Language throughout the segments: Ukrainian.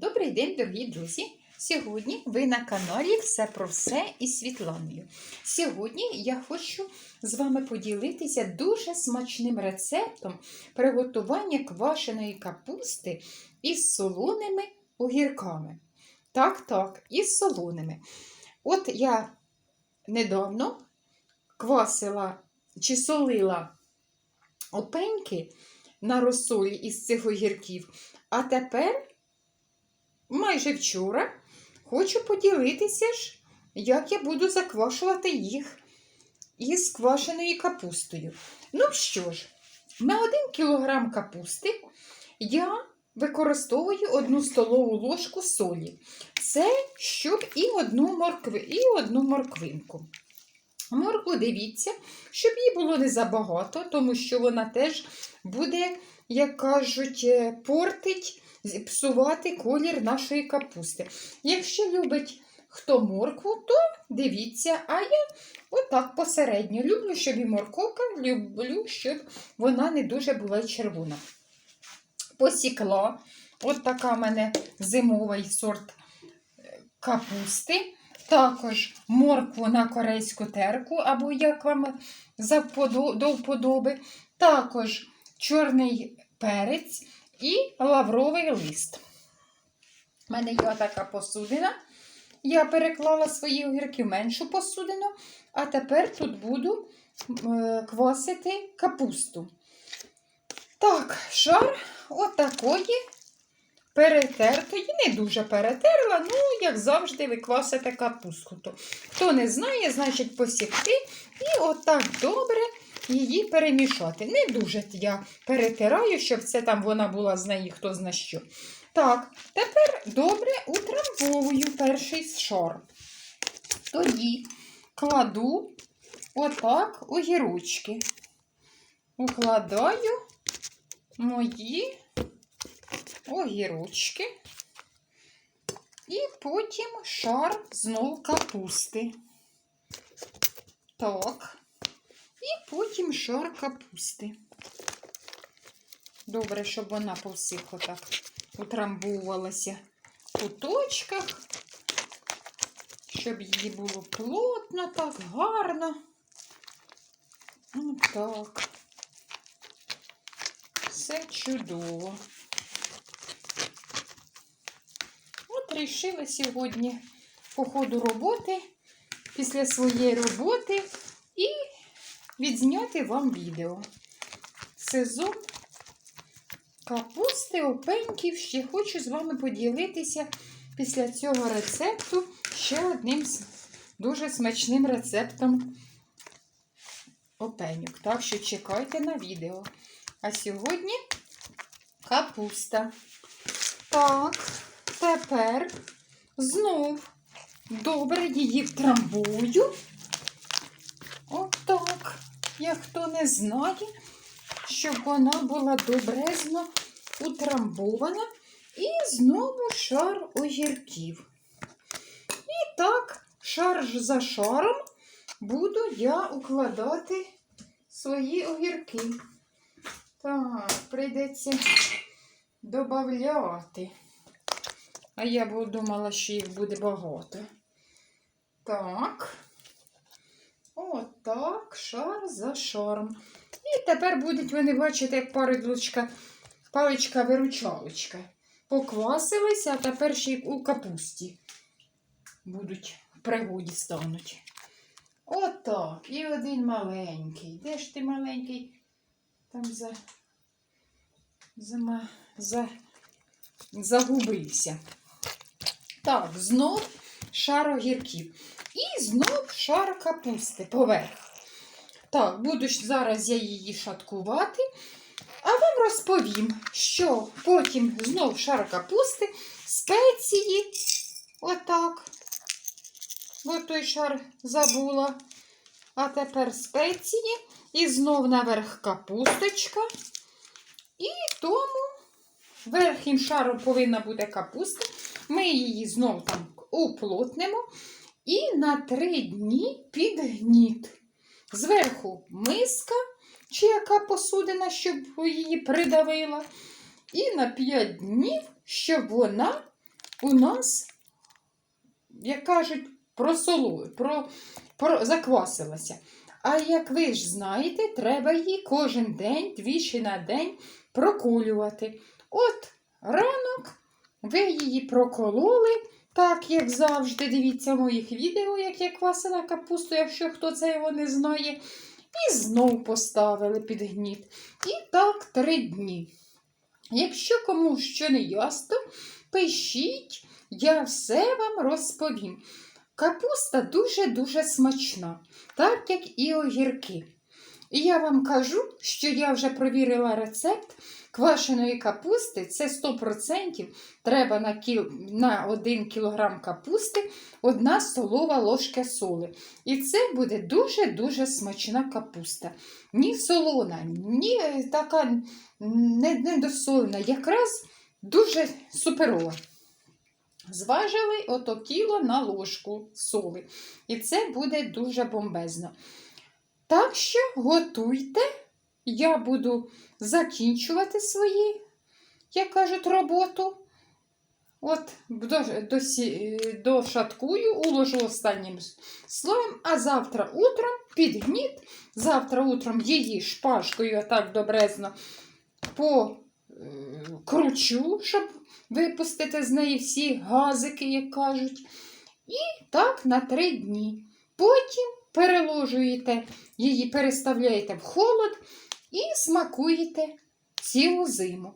Добрий день, дорогі друзі! Сьогодні ви на каналі Все про все із Світланою. Сьогодні я хочу з вами поділитися дуже смачним рецептом приготування квашеної капусти із солоними огірками. Так, так, із солоними. От я недавно квасила чи солила опеньки на розсолі із цих огірків, а тепер майже вчора хочу поділитися ж, як я буду заквашувати їх із квашеною капустою. Ну що ж, на 1 кг капусти я використовую 1 столову ложку солі. Це щоб і одну, моркви, і одну морквинку. Моркву дивіться, щоб її було не забагато, тому що вона теж буде, як кажуть, е, портить псувати колір нашої капусти. Якщо любить хто моркву, то дивіться, а я отак посередньо. Люблю, щоб і морковка, люблю, щоб вона не дуже була червона. Посікла, от така в мене зимовий сорт е, капусти. Також моркву на корейську терку, або як вам до вподоби. Також чорний перець і лавровий лист. У мене є така посудина. Я переклала свої огірки в меншу посудину, а тепер тут буду е, квасити капусту. Так, шар отакої перетертої, не дуже перетерла, ну, як завжди, ви квасите капустку. Хто не знає, значить посікти і отак добре її перемішати. Не дуже я перетираю, щоб це там вона була з неї хто зна що. Так, тепер добре утрамбовую перший шар. Тоді кладу отак огірочки. Укладаю мої огірочки. І потім шар знов капусти. Так. І потім шар капусти. Добре, щоб вона по всіх отак утрамбовувалася в куточках, щоб її було плотно, так, гарно. Отак. Все чудово. От рішила сьогодні по ходу роботи, після своєї роботи відзняти вам відео. Сезон капусти, опеньків. Ще хочу з вами поділитися після цього рецепту ще одним дуже смачним рецептом опеньок. Так що чекайте на відео. А сьогодні капуста. Так, тепер знов добре її втрамбую. Як хто не знає, щоб вона була добрезно утрамбована. І знову шар огірків. І так, шар за шаром буду я укладати свої огірки. Так, прийдеться додати. А я б думала, що їх буде багато. Так. Отак, шар за шаром. І тепер будуть вони бачити, як парочка, паличка-виручалочка. Поквасилися, а тепер ще й у капусті будуть в пригоді стануть. Отак. І один маленький. Де ж ти маленький? Там за, за, за, загубився. Так, знов шар огірків. І знов шар капусти поверх. Так, буду зараз я її шаткувати. А вам розповім, що потім знов шар капусти, спеції. Отак. Бо той шар забула. А тепер спеції. І знов наверх капусточка. І тому верхнім шаром повинна бути капуста. Ми її знов там уплотнемо. І на три дні під гніт. Зверху миска, чи яка посудина, щоб її придавила. І на 5 днів, щоб вона у нас, як кажуть, просолу, про, про, заквасилася. А як ви ж знаєте, треба її кожен день, двічі на день проколювати. От ранок ви її прокололи, так як завжди. Дивіться моїх відео, як я квасила капусту, якщо хто це його не знає. І знов поставили під гніт. І так три дні. Якщо комусь що не ясно, пишіть, я все вам розповім. Капуста дуже-дуже смачна, так як і огірки. І я вам кажу, що я вже провірила рецепт квашеної капусти. Це 100% треба на, кіл... на 1 кг капусти 1 столова ложка соли. І це буде дуже-дуже смачна капуста. Ні солона, ні е, така не- недосолена, якраз дуже суперова. Зважили ото кіло на ложку соли. І це буде дуже бомбезно. Так що готуйте, я буду закінчувати свої, як кажуть, роботу. От дошаткую, уложу останнім слоєм, а завтра утром під гніт, завтра утром її шпажкою так добрезно покручу, щоб випустити з неї всі газики, як кажуть. І так на три дні. Потім переложуєте її, переставляєте в холод і смакуєте цілу зиму.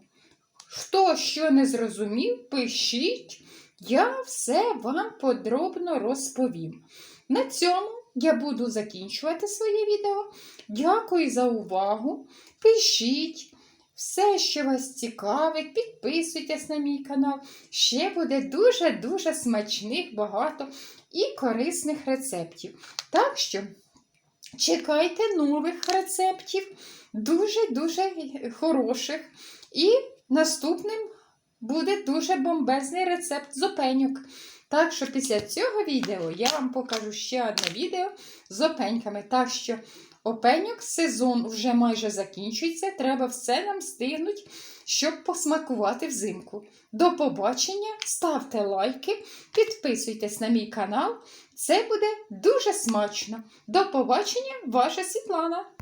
Хто що не зрозумів, пишіть, я все вам подробно розповім. На цьому я буду закінчувати своє відео. Дякую за увагу. Пишіть все, що вас цікавить, підписуйтесь на мій канал. Ще буде дуже-дуже смачних, багато і корисних рецептів. Так що чекайте нових рецептів, дуже-дуже хороших. І наступним буде дуже бомбезний рецепт з. Так що після цього відео я вам покажу ще одне відео з опеньками. Так що опеньок сезон вже майже закінчується, треба все нам стигнуть, щоб посмакувати взимку. До побачення, ставте лайки, підписуйтесь на мій канал. Це буде дуже смачно. До побачення, ваша Світлана!